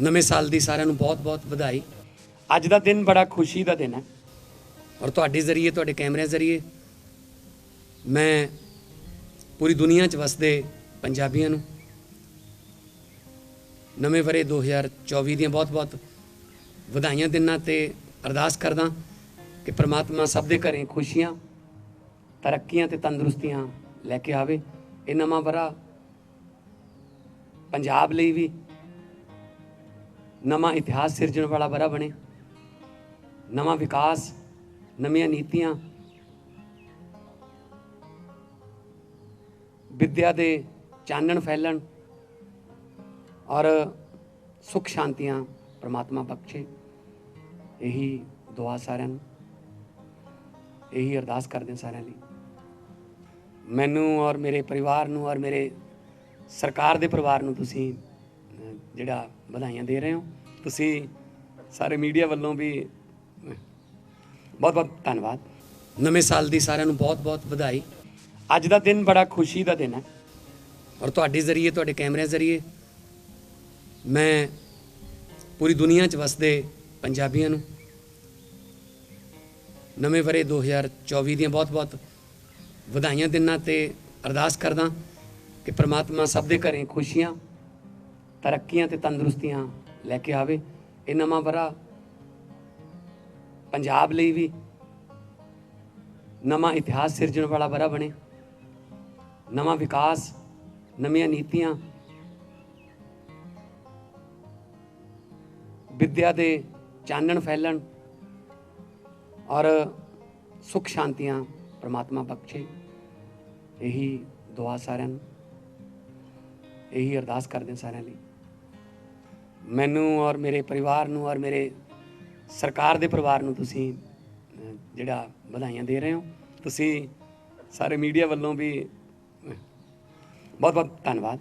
ਨਵੇਂ ਸਾਲ ਦੀ ਸਾਰਿਆਂ ਨੂੰ ਬਹੁਤ-ਬਹੁਤ ਵਧਾਈ। ਅੱਜ ਦਾ ਦਿਨ ਬੜਾ ਖੁਸ਼ੀ ਦਾ ਦਿਨ ਹੈ। ਔਰ ਤੁਹਾਡੇ ਜ਼ਰੀਏ ਤੁਹਾਡੇ ਕੈਮਰਿਆਂ ਜ਼ਰੀਏ ਮੈਂ ਪੂਰੀ ਦੁਨੀਆ 'ਚ ਵਸਦੇ ਪੰਜਾਬੀਆਂ ਨੂੰ ਨਵੇਂ ਵਰੇ 2024 ਦੀਆਂ ਬਹੁਤ-ਬਹੁਤ ਵਧਾਈਆਂ ਦਿਨਾਂ ਤੇ ਅਰਦਾਸ ਕਰਦਾ ਕਿ ਪ੍ਰਮਾਤਮਾ ਸਭ ਦੇ ਘਰੇ ਖੁਸ਼ੀਆਂ ਤਰੱਕੀਆਂ ਤੇ ਤੰਦਰੁਸਤੀਆਂ ਲੈ ਕੇ ਆਵੇ। ਇਹ ਨਵਾਂ ਵਰਾ ਪੰਜਾਬ ਲਈ ਵੀ ਨਵਾਂ ਇਤਿਹਾਸ ਸਿਰਜਣ ਵਾਲਾ ਬਰਾ ਬਣੇ ਨਵਾਂ ਵਿਕਾਸ, ਨਵੀਆਂ ਨੀਤੀਆਂ। ਵਿਦਿਆ ਦੇ ਚਾਨਣ ਫੈਲਣ ਔਰ ਸੁਖ ਸ਼ਾਂਤੀਆਂ ਪ੍ਰਮਾਤਮਾ ਬਖਸ਼ੇ। ਇਹੀ ਦੁਆ ਸਾਰਿਆਂ ਨੂੰ। ਇਹੀ ਅਰਦਾਸ ਕਰਦੇ ਸਾਰਿਆਂ ਲਈ। ਮੈਨੂੰ ਔਰ ਮੇਰੇ ਪਰਿਵਾਰ ਨੂੰ ਔਰ ਮੇਰੇ ਸਰਕਾਰ ਦੇ ਪਰਿਵਾਰ ਨੂੰ ਤੁਸੀਂ ਜਿਹੜਾ ਵਧਾਈਆਂ ਦੇ ਰਹੇ ਹੋ। ਤੁਸੀਂ ਸਾਰੇ ਮੀਡੀਆ ਵੱਲੋਂ ਵੀ ਬਹੁਤ ਬਹੁਤ ਧੰਨਵਾਦ। ਨਵੇਂ ਸਾਲ ਦੀ ਸਾਰਿਆਂ ਨੂੰ ਬਹੁਤ ਬਹੁਤ ਵਧਾਈ। ਅੱਜ ਦਾ ਦਿਨ ਬੜਾ ਖੁਸ਼ੀ ਦਾ ਦਿਨ ਹੈ। ਔਰ ਤੁਹਾਡੇ ਜ਼ਰੀਏ, ਤੁਹਾਡੇ ਕੈਮਰਿਆਂ ਜ਼ਰੀਏ ਮੈਂ ਪੂਰੀ ਦੁਨੀਆ 'ਚ ਵਸਦੇ ਪੰਜਾਬੀਆਂ ਨੂੰ ਨਵੇਂ ਵਰੇ 2024 ਦੀਆਂ ਬਹੁਤ-ਬਹੁਤ ਵਧਾਈਆਂ ਦਿਨਾਂ ਤੇ ਅਰਦਾਸ ਕਰਦਾ ਕਿ ਪ੍ਰਮਾਤਮਾ ਸਭ ਦੇ ਘਰੇ ਖੁਸ਼ੀਆਂ ਤਰੱਕੀਆਂ ਤੇ ਤੰਦਰੁਸਤੀਆਂ ਲੈ ਕੇ ਆਵੇ। ਇਹ ਨਵਾਂ ਵਰਾ ਪੰਜਾਬ ਲਈ ਵੀ ਨਵਾਂ ਇਤਿਹਾਸ ਸਿਰਜਣ ਵਾਲਾ ਬਰਾ ਬਣੇ ਨਵਾਂ ਵਿਕਾਸ, ਨਵੀਆਂ ਨੀਤੀਆਂ। ਵਿਦਿਆ ਦੇ ਚਾਨਣ ਫੈਲਣ ਔਰ ਸੁਖ ਸ਼ਾਂਤੀਆਂ ਪ੍ਰਮਾਤਮਾ ਬਖਸ਼ੇ। ਇਹੀ ਦੁਆ ਸਾਰਿਆਂ ਨੂੰ। ਇਹੀ ਅਰਦਾਸ ਕਰਦੇ ਸਾਰਿਆਂ ਲਈ। ਮੈਨੂੰ ਔਰ ਮੇਰੇ ਪਰਿਵਾਰ ਨੂੰ ਔਰ ਮੇਰੇ ਸਰਕਾਰ ਦੇ ਪਰਿਵਾਰ ਨੂੰ ਤੁਸੀਂ ਜਿਹੜਾ ਵਧਾਈਆਂ ਦੇ ਰਹੇ ਹੋ। ਤੁਸੀਂ ਸਾਰੇ ਮੀਡੀਆ ਵੱਲੋਂ ਵੀ ਬਹੁਤ ਬਹੁਤ ਧੰਨਵਾਦ।